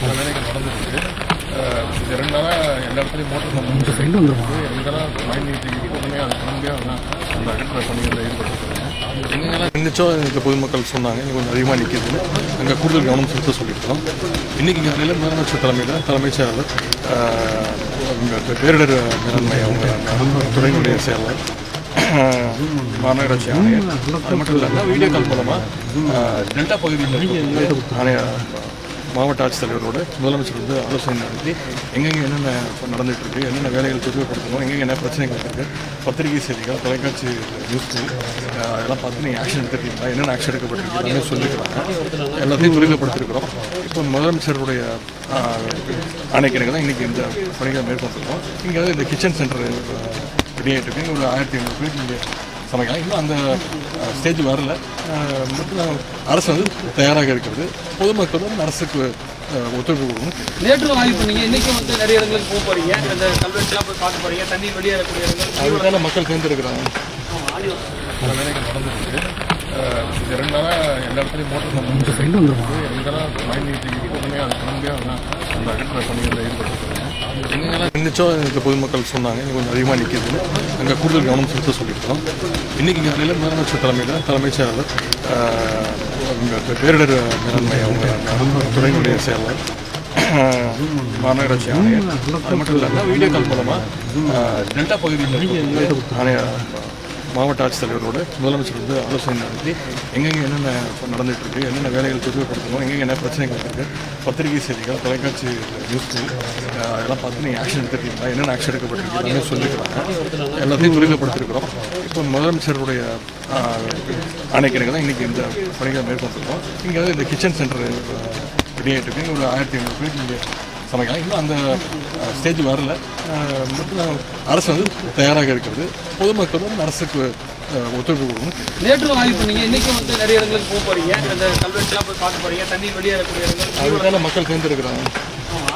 பல வேலைகள் நடந்துருக்கு. இது ரெண்டு நாளாக எல்லா இடத்துலையும் மோட்டர் உங்கள் ஃப்ரெண்டு வந்துருமா? எங்கெல்லாம் மழை நீர் உடனே அது உடனடியாக அதான் அந்த அகற்ற பணிகளில் ஈடுபட்டுருக்காங்க. எங்கெல்லாம் இருந்துச்சோ இந்த பொதுமக்கள் சொன்னாங்க இங்கே கொஞ்சம் அதிகமாக நிற்கிதுன்னு அங்கே கூடுதல் கவனம் செலுத்த சொல்லியிருக்கோம் இன்றைக்கி இங்கே நிலையில் முதலமைச்சர் தலைமையில் தலைமைச் செயலர் பேரிடர் மேலாண்மை அவங்க துறையினுடைய செயலர் மாநகராட்சி ஆணையர் அது மட்டும் இல்லாமல் வீடியோ கால் மூலமாக டெல்டா பகுதியில் ஆணையர் மாவட்ட ஆட்சித்தலைவரோட முதலமைச்சர் வந்து ஆலோசனை நடத்தி எங்கெங்கே என்னென்ன நடந்துகிட்டு இருக்குது என்னென்ன வேலைகள் துரிதப்படுத்தணும் எங்கெங்கே என்ன பிரச்சனைகள் இருக்குது பத்திரிகை செய்திகள் தொலைக்காட்சி நியூஸ் அதெல்லாம் பார்த்து நீங்கள் ஆக்ஷன் எடுத்துருக்கீங்களா? என்னென்ன ஆக்ஷன் எடுக்கப்பட்டிருக்கு எல்லாமே சொல்லிக்கிறாங்க எல்லாத்தையும் துரிதப்படுத்திருக்கிறோம் இப்போ முதலமைச்சருடைய ஆணைக்கிணக்கு தான் இன்றைக்கி இந்த பணிகளை மேற்கொண்டிருக்கோம். இங்கே இந்த கிச்சன் சென்டர் ரெடி ஆகிட்டு இருக்கு ஒரு ஆயிரத்தி ஐநூறு பேர் இங்கே சமைக்கலாம். இன்னும் அந்த ஸ்டேஜ் வரல. மட்டும் அரசு வந்து தயாராக இருக்கிறது. பொதுமக்கள் வந்து அரசுக்கு ஒத்துழைப்பு கொடுக்கணும். நேற்று ஆய்வு பண்ணீங்க இன்னைக்கு வந்து நிறைய இடங்களுக்கு போக போறீங்க. இந்த கல்வெட்டுலாம் போய் பார்க்க போறீங்க. தண்ணி வெளியேறக்கூடிய இடங்கள். அதுக்கான மக்கள் சேர்ந்துருக்கிறாங்க. பல வேலைகள் நடந்துருக்கு. இது ரெண்டு நாளாக எல்லா இடத்துலையும் மோட்டர் வந்துருமா? எங்கெல்லாம் மழை நீர் உடனே அது அதான் அந்த அகற்ற பணிகளில் ஈடுபட்டுருக்காங்க. எங்கெல்லாம் இருந்துச்சோ இந்த பொதுமக்கள் சொன்னாங்க இங்கே கொஞ்சம் அதிகமாக நிற்கிதுன்னு அங்கே கூடுதல் கவனம் செலுத்த சொல்லியிருக்கோம் இன்றைக்கி காலையில் முதலமைச்சர் தலைமையில் தலைமைச் செயலர் பேரிடர் மேலாண்மை அவங்க துறையினுடைய செயலர் மாநகராட்சி ஆணையர். அது மட்டும் இல்லாமல் வீடியோ கால் மூலமாக டெல்டா பகுதியில் ஆணையர் மாவட்ட ஆட்சித்தலைவரோடு முதலமைச்சர் வந்து ஆலோசனை நடத்தி எங்கெங்கே என்னென்ன நடந்துகிட்டு இருக்குது என்னென்ன வேலைகள் துரிதப்படுத்தணும் எங்கெங்கே என்ன பிரச்சனைகள் இருக்குது பத்திரிகை செய்திகள் தொலைக்காட்சி நியூஸ் அதெல்லாம் பார்த்து நீங்கள் ஆக்ஷன் எடுத்துருக்கீங்களா? என்னென்ன ஆக்ஷன் எடுக்கப்பட்டிருக்கு எல்லாமே சொல்லிக்கிறாங்க எல்லாத்தையும் துரிதப்படுத்திருக்கிறோம் இப்போ முதலமைச்சருடைய அணைக்கிறங்க தான் இன்றைக்கி இந்த பணிகளை மேற்கொண்டிருக்கோம். இங்கே இந்த கிச்சன் சென்டர் ரெடி ஆகிட்டு இருக்கு ஒரு ஆயிரத்தி ஐநூறு பேர் இங்கே சமைக்கலாம். இன்னும் அந்த ஸ்டேஜ் வரல. மட்டும் அரசு வந்து தயாராக இருக்கிறது. பொதுமக்கள் வந்து அரசுக்கு ஒத்துழைப்பு கொடுக்கணும். நேற்று ஆய்வு பண்ணீங்க இன்னைக்கு வந்து நிறைய இடங்களுக்கு போக போறீங்க. இந்த கல்வெட்டுலாம் போய் பார்க்க போறீங்க. தண்ணி இடங்கள். அதுக்கான மக்கள் சேர்ந்துருக்கிறாங்க